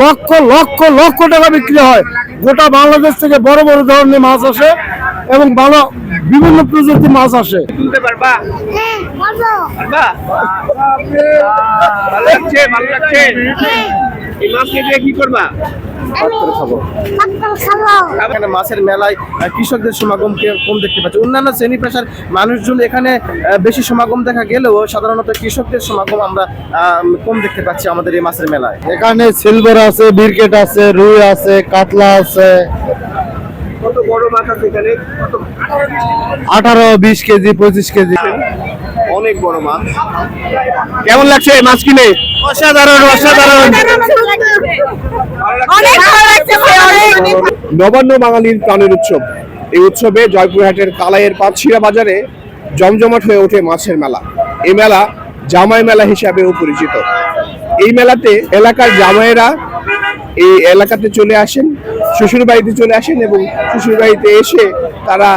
লক্ষ লক্ষ লক্ষ টাকা বিক্রি হয়। গোটা বাংলাদেশ থেকে বড় বড় ধরনের মাছ আসে এবং ভালো বিভিন্ন প্রজাতির মাছ আসে। কি করবা? খাব। এখানে মাছের মেলায় কৃষকদের সমাগম কম দেখতে পাচ্ছি অন্যান্য শ্রেণি পেশার মানুষজন এখানে বেশি সমাগম দেখা গেলেও সাধারণত কৃষকদের সমাগম আমরা কম দেখতে পাচ্ছি আমাদের এই মাছের মেলায়। এখানে সিলভার আছে বিরকেট আছে রুই আছে কাতলা আছে। কত বড় মাছ আছে এখানে? আঠারো বিশ কেজি পঁচিশ কেজি। অনেক বড় মাছ। কেমন লাগছে মাছ কিনে? অসাধারণ অসাধারণ। অনেক ভালো লাগছে অনেক নবান্ন বাঙালির প্রাণের উৎসব। এই উৎসবে জয়পুরহাটের কালাইয়ের পাঁচশিরা বাজারে জমজমাট হয়ে ওঠে মাছের মেলা। এই মেলা জামাই মেলা হিসাবেও পরিচিত। এই মেলাতে এলাকার জামাইয়েরা এই এলাকাতে চলে আসেন শ্বশুর বাড়িতে চলে আসেন এবং শ্বশুর বাড়িতে এসে তারা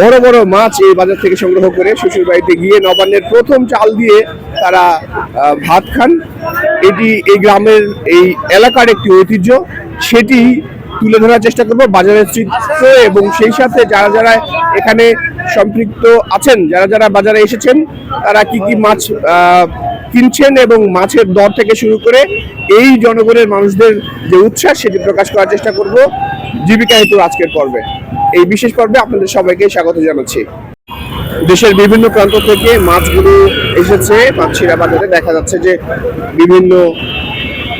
বড় বড় মাছ এই বাজার থেকে সংগ্রহ করে শ্বশুর বাড়িতে গিয়ে নবান্নের প্রথম চাল দিয়ে তারা ভাত খান। এটি এই গ্রামের এই এলাকার একটি ঐতিহ্য। সেটি তুলে ধরার চেষ্টা করব বাজারের চিত্র এবং সেই সাথে যারা যারা এখানে সম্পৃক্ত আছেন, যারা যারা বাজারে এসেছেন, তারা কি কি মাছ কিনছেন এবং মাছের দর থেকে শুরু করে এই জনগণের মানুষদের যে উচ্ছ্বাস সেটি প্রকাশ করার চেষ্টা করব। জীবিকা হেতু আজকের পর্বে। এই বিশেষ পর্বে আপনাদের সবাইকে স্বাগত জানাচ্ছি। দেশের বিভিন্ন প্রান্ত থেকে মাছগুলো এসেছে মাছিরা বাজারে। দেখা যাচ্ছে যে বিভিন্ন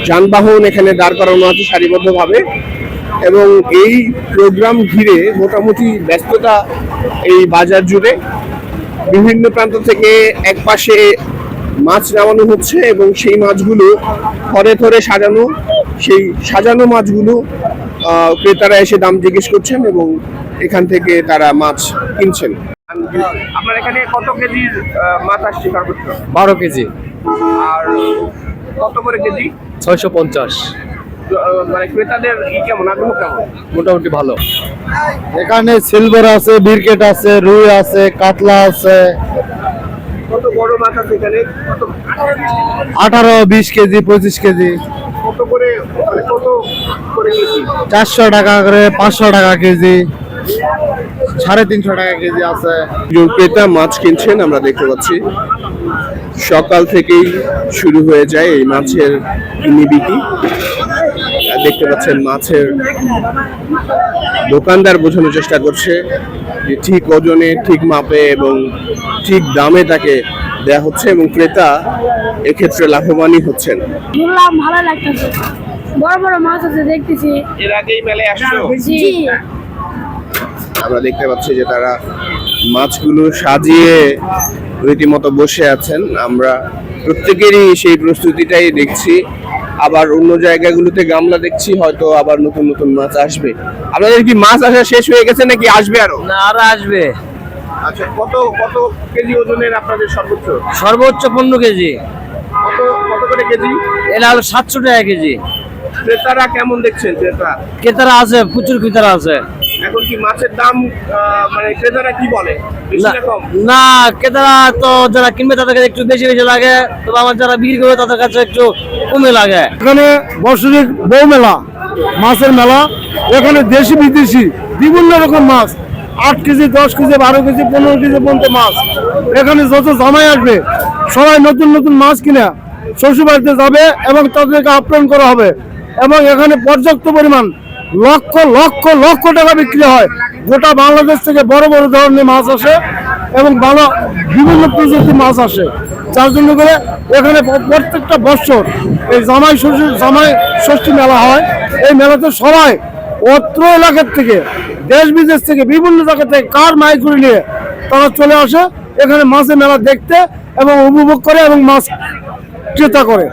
যানবাহন এখানে দাঁড় করানো আছে সারিবদ্ধভাবে এবং এই প্রোগ্রাম ঘিরে মোটামুটি ব্যস্ততা এই বাজার জুড়ে। বিভিন্ন প্রান্ত থেকে এক পাশে মাছ নামানো হচ্ছে এবং সেই মাছগুলো থরে থরে সাজানো, সেই সাজানো মাছগুলো ক্রেতারা এসে দাম জিজ্ঞেস করছেন এবং এখান থেকে তারা মাছ কিনছেন। আপনার এখানে কত কেজির মাছ আসছে সর্বোচ্চ? বারো কেজি। আর কত করে কেজি? ছয়শো পঞ্চাশ। মানে ক্রেতাদের ই কেমন আগ্রহ কেমন? মোটামুটি ভালো। এখানে সিলভার আছে বিরকেট আছে রুই আছে কাতলা আছে। কত বড় মাছ আছে এখানে? কত? আঠারো বিশ কেজি পঁচিশ কেজি। কত করে মানে কত কেজি চারশো টাকা করে পাঁচশো টাকা কেজি সাড়ে তিনশো টাকা কেজি আছে। ক্রেতা মাছ কিনছেন আমরা দেখতে পাচ্ছি। সকাল থেকেই শুরু হয়ে যায় এই মাছের কিনি বিক্রি দেখতে পাচ্ছেন মাছের দোকানদার বোঝানোর চেষ্টা করছে যে ঠিক ওজনে ঠিক মাপে এবং ঠিক দামে তাকে দেয়া হচ্ছে এবং ক্রেতা এক্ষেত্রে লাভবানই হচ্ছেন। ভালো লাগতেছে। বড় বড় মাছ আছে দেখতেছি। এর আগেই মেলায় আসছো? জি। আমরা দেখতে পাচ্ছি যে তারা মাছগুলো সাজিয়ে রীতিমতো বসে আছেন। আমরা প্রত্যেকেরই সেই প্রস্তুতিটাই দেখছি। আবার অন্য জায়গাগুলোতে গামলা দেখছি হয়তো আবার নতুন নতুন মাছ আসবে। আপনাদের কি মাছ আসা শেষ হয়ে গেছে নাকি আসবে আরও? না আরও আসবে। আচ্ছা কত কত কেজি ওজনের আপনাদের সর্বোচ্চ? সর্বোচ্চ পনেরো কেজি। কত কত করে কেজি? এটা হলো সাতশো টাকা কেজি। ক্রেতারা কেমন দেখছেন ক্রেতা? ক্রেতারা আছে প্রচুর ক্রেতারা আছে। এখন কি মাছের দাম মানে ক্রেতারা কি বলে? না ক্রেতারা তো যারা কিনবে তাদের কাছে একটু বেশি বেশি লাগে তবে আমার যারা বিক্রি করবে তাদের কাছে একটু কমে লাগে। এখানে বর্ষরিক বউ মেলা মাছের মেলা এখানে দেশি বিদেশি বিভিন্ন রকম মাছ আট কেজি দশ কেজি বারো কেজি পনেরো কেজি পর্যন্ত মাছ। এখানে যত জামাই আসবে সবাই নতুন নতুন মাছ কিনে শ্বশুর বাড়িতে যাবে এবং তাদেরকে আপ্যায়ন করা হবে। এবং এখানে পর্যাপ্ত পরিমাণ লক্ষ লক্ষ লক্ষ টাকা বিক্রি হয়। গোটা বাংলাদেশ থেকে বড় বড় ধরনের মাছ আসে এবং ভালো বিভিন্ন প্রজাতির মাছ আসে। যার জন্য করে এখানে প্রত্যেকটা বছর এই জামাই ষষ্ঠী জামাই ষষ্ঠী মেলা হয়। এই মেলাতে সবাই অত্র এলাকার থেকে, দেশ বিদেশ থেকে, বিভিন্ন জায়গা থেকে কার মাইক করে নিয়ে তারা চলে আসে। এখানে মাছের মেলা দেখতে এবং উপভোগ করে এবং মাছ ক্রেতা করে।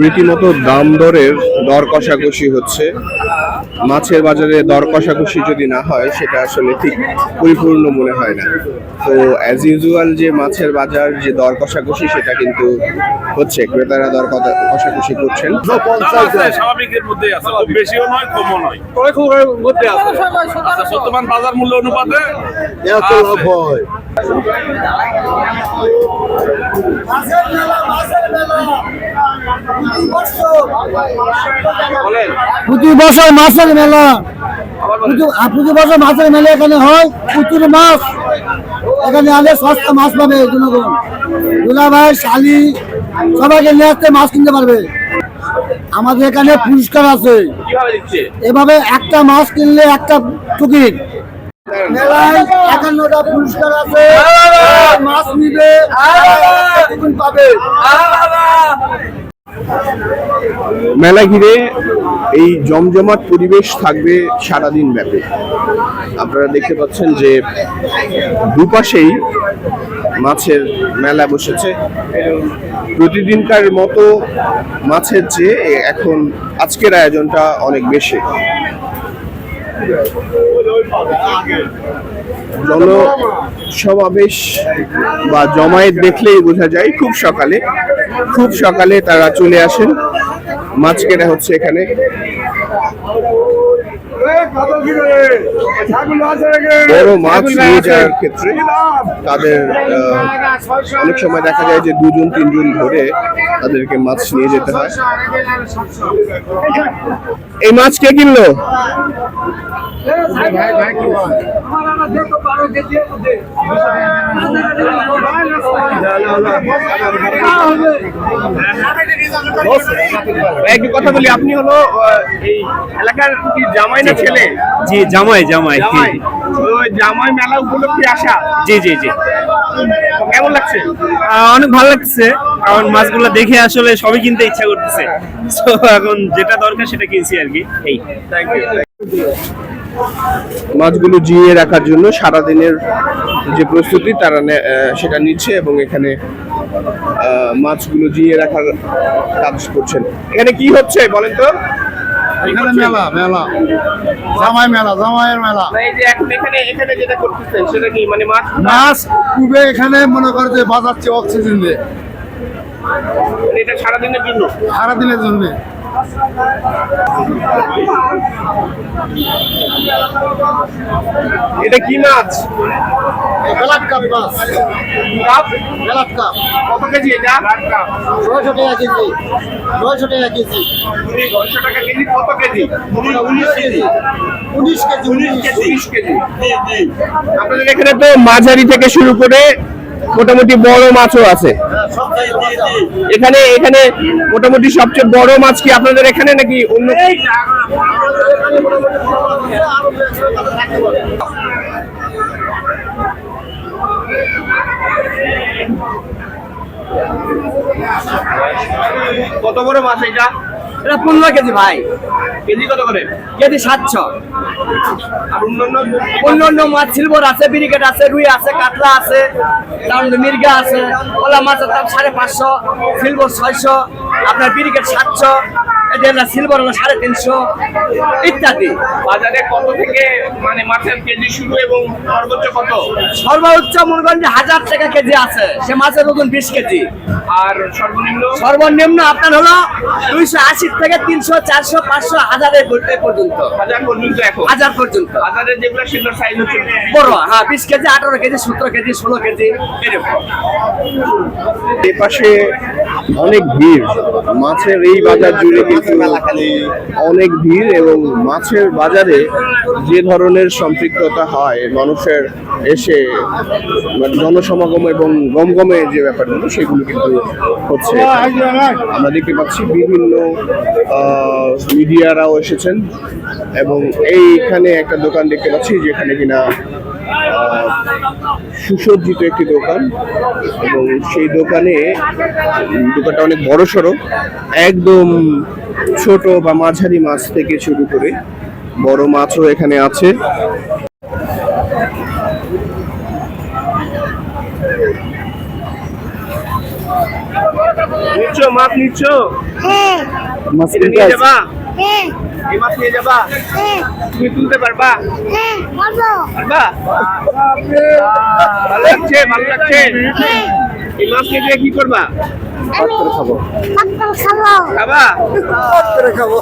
রীতিমতো দাম দরের দর কষাকষি হচ্ছে। মাছের বাজারে দর কষাকষি যদি না হয় সেটা আসলে ঠিক পরিপূর্ণ মনে হয় না। তো অ্যাজ ইউজুয়াল যে মাছের বাজার যে দর কষাকষি সেটা কিন্তু হচ্ছে। ক্রেতারা দর কষাকষি করছেন। স্বাভাবিকের মধ্যে আছে। বেশিও নয় কমও নয়। মধ্যে আছে আচ্ছা বর্তমান বাজার মূল্য অনুপাতে? লাভ হয়। প্রতি বছর মাছের মেলা। প্রতি বছর মাছের মেলা এখানে হয় প্রচুর মাছ। এখানে আলে সস্তা মাছ পাবে জনগণ। দুলাভাই শালি সবাইকে নিয়ে আসতে মাছ কিনতে পারবে। আমাদের এখানে পুরস্কার আছে। এভাবে একটা মাছ কিনলে একটা টিকিট মেলায় একান্নটা পুরস্কার আছে। মাছ নিবে পাবে। মেলা ঘিরে এই জমজমাট পরিবেশ থাকবে সারাদিন ব্যাপী। আপনারা দেখতে পাচ্ছেন যে দুপাশেই মাছের মেলা বসেছে। প্রতিদিনকার মতো মাছের চেয়ে এখন আজকের আয়োজনটা অনেক বেশি। জন সমাবেশ বা জমায়েত দেখলেই বোঝা যায়, খুব সকালে। খুব সকালে তারা চলে আসেন। মাছ কেনা হচ্ছে এখানে। বড় মাছ নিয়ে যাওয়ার ক্ষেত্রে তাদের অনেক সময় দেখা যায় যে দুজন, তিনজন ধরে তাদেরকে মাছ নিয়ে যেতে হয়। এই মাছ কে কিনলো? একটু কথা বলি আপনি হলো এই এলাকার কি জামাই না ছেলে? জি জামাই জামাই জামাই। মেলা উপলক্ষে আসা? জি জি জি। কেমন লাগছে? অনেক ভালো লাগছে কারণ মাছগুলো দেখে আসলে সবই কিনতে ইচ্ছা করতেছে। তো এখন যেটা দরকার সেটা কিনছি আর কি এই। থ্যাংক ইউ মাছগুলো জিয়ে রাখার জন্য সারাদিনের যে প্রস্তুতি তারা সেটা নিচ্ছে এবং এখানে মাছগুলো জিয়ে রাখার কাজ করছেন। এখানে কি হচ্ছে বলেন তো? এখানে মেলা মেলা। জামাই মেলা জামাইয়ের মেলা। এই যে এখানে এখানে যেটা করতেছেন সেটা কি মানে মাছ মাছ কুবে এখানে মনে করে যে বাজাচ্ছে অক্সিজেন দিয়ে। মানে এটা সারাদিনের জন্য? সারাদিনের জন্য। এটা কি মাছ? বেলাট কাপ মাছ। কাপ? বেলাট কাপ। কত কেজি এটা? নয়শো টাকা কেজি। নয়শো টাকা কেজি। ছয়শো টাকা কেজি কত কেজি? উনিশ কেজি। উনিশ কেজি উনিশ কেজি। উনিশ কেজি। আপনাদের এখানে তো মাঝারি থেকে শুরু করে মোটামুটি বড় মাছও আছে। এখানে এখানে মোটামুটি সবচেয়ে বড় মাছ কি আপনাদের এখানে নাকি অন্য কত বড় মাছ এটা? এটা পনেরো কেজি ভাই। কেজি কত করে? কেজি সাতশো। অন্যান্য অন্য মাছ সিলভার আছে বিরিকেট আছে রুই আছে কাতলা আছে তারপরে মির্গা আছে ওলা মাছের দাম সাড়ে পাঁচশো সিলভার ছয়শো আপনার বিরিকেট সাতশো এটা সিলভার হলো সাড়ে তিনশো ইত্যাদি। বাজারে কত থেকে মানে মাছের কেজি শুরু এবং সর্বোচ্চ কত? সর্বোচ্চ মনে করেন যে হাজার টাকা কেজি আছে। সে মাছের ওজন বিশ কেজি। আর সর্বনিম্ন? সর্বনিম্ন আপনার হলো দুইশো আশি থেকে তিনশো চারশো পাঁচশো হাজারের পর্যন্ত। হাজার পর্যন্ত এখন? হাজার পর্যন্ত। বাজারের যেগুলো সেগুলোর সাইজ হচ্ছে বড় হ্যাঁ বিশ কেজি আঠারো কেজি সতেরো কেজি ষোলো কেজি এরকম। এ পাশে অনেক ভিড়। মাছের এই বাজার জুড়ে কিন্তু অনেক ভিড় এবং মাছের বাজারে যে ধরনের সম্পৃক্ততা হয়, মানুষের এসে মানে জনসমাগম এবং গমগমে যে ব্যাপারগুলো, সেগুলো কিন্তু হচ্ছে। আমরা দেখতে পাচ্ছি বিভিন্ন মিডিয়ারাও এসেছেন এবং এইখানে একটা দোকান দেখতে পাচ্ছি যেখানে কিনা সুসজ্জিত একটি দোকান এবং সেই দোকানে দোকানটা অনেক বড় সড়ো একদম ছোট বা মাঝারি মাছ থেকে শুরু করে বড় মাছও এখানে আছে। নিচ্ছ মাছ নিচ্ছ? মাছ নিয়ে যাবা? এই মাছ নিয়ে যাবা? তুমি তুলতে পারবা? পারবা। ভালো লাগছে ভালো লাগছে। এই মাছ নিয়ে কি করবা? খাবা। খাব।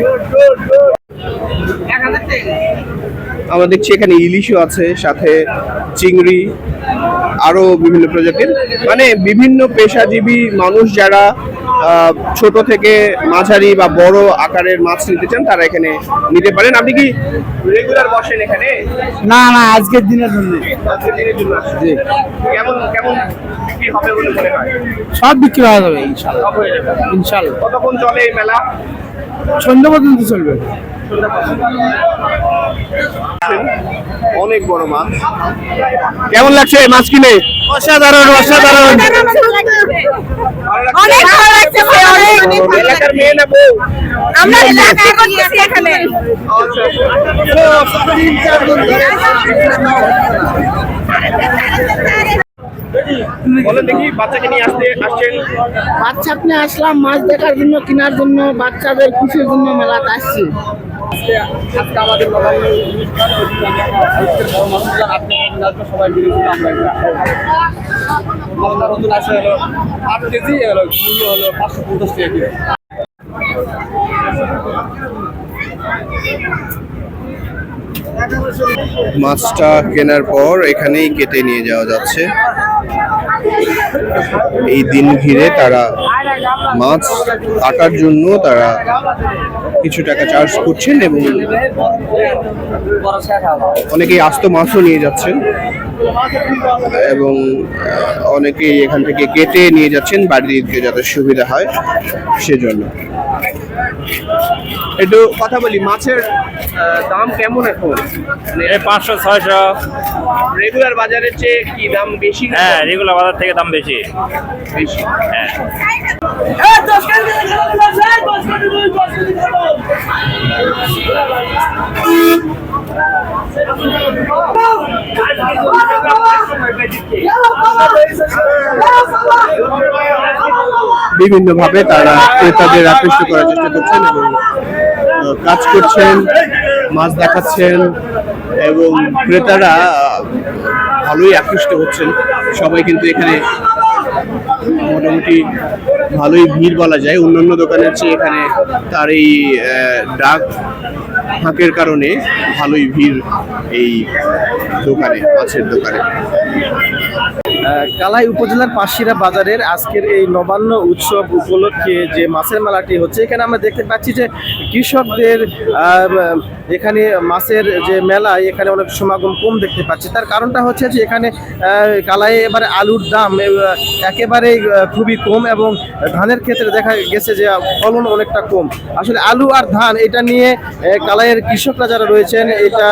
এক আমরা দেখছি এখানে ইলিশও আছে সাথে চিংড়ি আরও বিভিন্ন প্রজাতির। মানে বিভিন্ন পেশাজীবী মানুষ যারা ছোট থেকে মাঝারি বা বড় আকারের মাছ নিতে চান তারা এখানে নিতে পারেন। আপনি কি রেগুলার বসেন এখানে? না না আজকের দিনের জন্য। আজকের দিনের জন্য আসছেন? কেমন কেমন বিক্রি হবে বলে মনে হয়? সব বিক্রি হয়ে যাবে ইনশাল্লাহ। ইনশাল্লাহ। কতক্ষণ চলে এই মেলা? সন্ধ্যা পর্যন্ত চলবে। অনেক বড় মাছ। কেমন লাগছে মাছ কিনে? অসাধারণ অসাধারণ। অনেক ভালো লাগছে এলাকার মেয়ে না বউ? আমরা এলাকায় করতেছি এখানে। বলেন দেখি বাচ্চাকে নিয়ে আসতে আসছেন। বাচ্চা আপনি আসলাম মাছ দেখার জন্য কেনার জন্য বাচ্চাদের খুশির জন্য মেলাতে আসছি। আজকে আমাদের আপনি সবাই মিলে আমরা নতুন আছে হলো আট কেজি হলো হলো পাঁচশো পঞ্চাশ টাকা মাছটা কেনার পর এখানেই কেটে নিয়ে যাওয়া যাচ্ছে। এই দিন ঘিরে তারা মাছ কাটার জন্য তারা কিছু টাকা চার্জ করছেন এবং অনেকেই আস্ত মাছও নিয়ে যাচ্ছেন এবং অনেকেই এখান থেকে কেটে নিয়ে যাচ্ছেন বাড়ি দিতে যাতে সুবিধা হয় সেজন্য। একটু কথা বলি মাছের দাম কেমন এখন? পাঁচশো ছয়শো। রেগুলার বাজারের চেয়ে কি দাম বেশি হ্যাঁ রেগুলার বাজার থেকে দাম বেশি। বেশি। হ্যাঁ। বিভিন্ন ভাবে তারা ক্রেতাদের আকৃষ্ট করার চেষ্টা করছেন এবং কাজ করছেন, মাছ দেখাচ্ছেন এবং ক্রেতারা ভালোই আকৃষ্ট হচ্ছেন। সবাই কিন্তু এখানে মোটামুটি ভালোই ভিড় বলা যায়। অন্যান্য দোকানের চেয়ে এখানে তার এই ডাক ফাঁকের কারণে ভালোই ভিড় এই দোকানে, মাছের দোকানে। কালাই উপজেলার পাশিরা বাজারের আজকের এই নবান্ন উৎসব উপলক্ষে যে মাছের মেলাটি হচ্ছে, এখানে আমরা দেখতে পাচ্ছি যে কৃষকদের এখানে মাছের যে মেলা এখানে অনেক সমাগম কম দেখতে পাচ্ছি। তার কারণটা হচ্ছে যে এখানে আহ, কালাইয়ে এবারে আলুর দাম একেবারেই খুবই কম এবং ধানের ক্ষেত্রে দেখা গেছে যে ফলন অনেকটা কম। আসলে আলু আর ধান এটা নিয়ে কালাইয়ের কৃষকরা যারা রয়েছেন এটা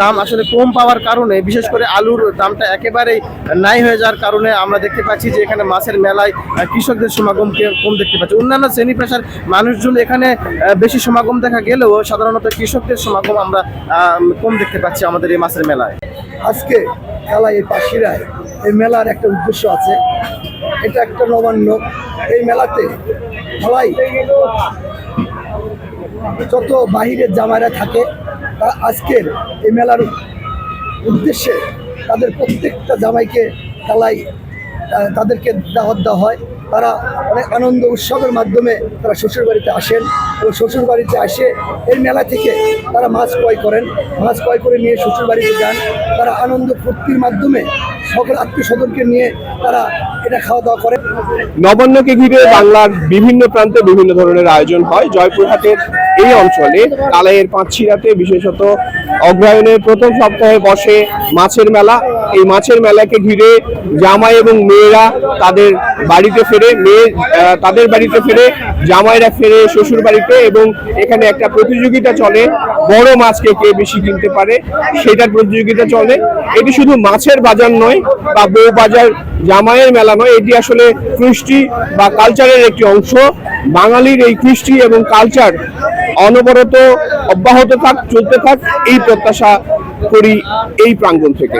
দাম আসলে কম পাওয়ার কারণে বিশেষ করে আলুর দামটা একেবারেই নাই হয়ে যাওয়ার কারণে আমরা দেখতে পাচ্ছি যে এখানে মাছের মেলায় কৃষকদের সমাগম কম দেখতে পাচ্ছি। অন্যান্য শ্রেণি পেশার মানুষজন এখানে বেশি সমাগম দেখা গেলেও সাধারণত কৃষকদের সমাগম আমরা আহ, কম দেখতে পাচ্ছি আমাদের এই মাছের মেলায়। আজকে খেলা এই পাশিরায় এই মেলার একটা উদ্দেশ্য আছে। এটা একটা নবান্ন। এই মেলাতে খেলাই যত বাহিরের জামাইরা থাকে তারা আজকের এই মেলার উদ্দেশ্যে তাদের প্রত্যেকটা জামাইকে খেলাই তাদেরকে দাওয়াত দেওয়া হয়। তারা অনেক আনন্দ উৎসবের মাধ্যমে তারা শ্বশুর বাড়িতে আসেন এবং শ্বশুর বাড়িতে আসে এই মেলা থেকে তারা মাছ ক্রয় করেন। মাছ ক্রয় করে নিয়ে শ্বশুর বাড়িতে যান। তারা আনন্দ ফুর্তির মাধ্যমে সকল আত্মীয় স্বজনকে নিয়ে তারা এটা খাওয়া দাওয়া করেন নবান্নকে ঘিরে বাংলার বিভিন্ন প্রান্তে বিভিন্ন ধরনের আয়োজন হয়। জয়পুরহাটের এই অঞ্চলে কালাইয়ের পাঁচছিরাতে বিশেষত অগ্রায়ণের প্রথম সপ্তাহে বসে মাছের মেলা। এই মাছের মেলাকে ঘিরে জামাই এবং মেয়েরা তাদের বাড়িতে ফেরে, মেয়ে তাদের বাড়িতে ফেরে, জামাইরা ফেরে শ্বশুর বাড়িতে এবং এখানে একটা প্রতিযোগিতা চলে, বড় মাছকে কে বেশি কিনতে পারে সেটার প্রতিযোগিতা চলে। এটি শুধু মাছের বাজার নয় বা বউ বাজার, জামাইয়ের মেলা নয়, এটি আসলে কৃষ্টি বা কালচারের একটি অংশ। বাঙালির এই কৃষ্টি এবং কালচার অনবরত অব্যাহত থাক, চলতে থাক, এই প্রত্যাশা করি এই প্রাঙ্গণ থেকে।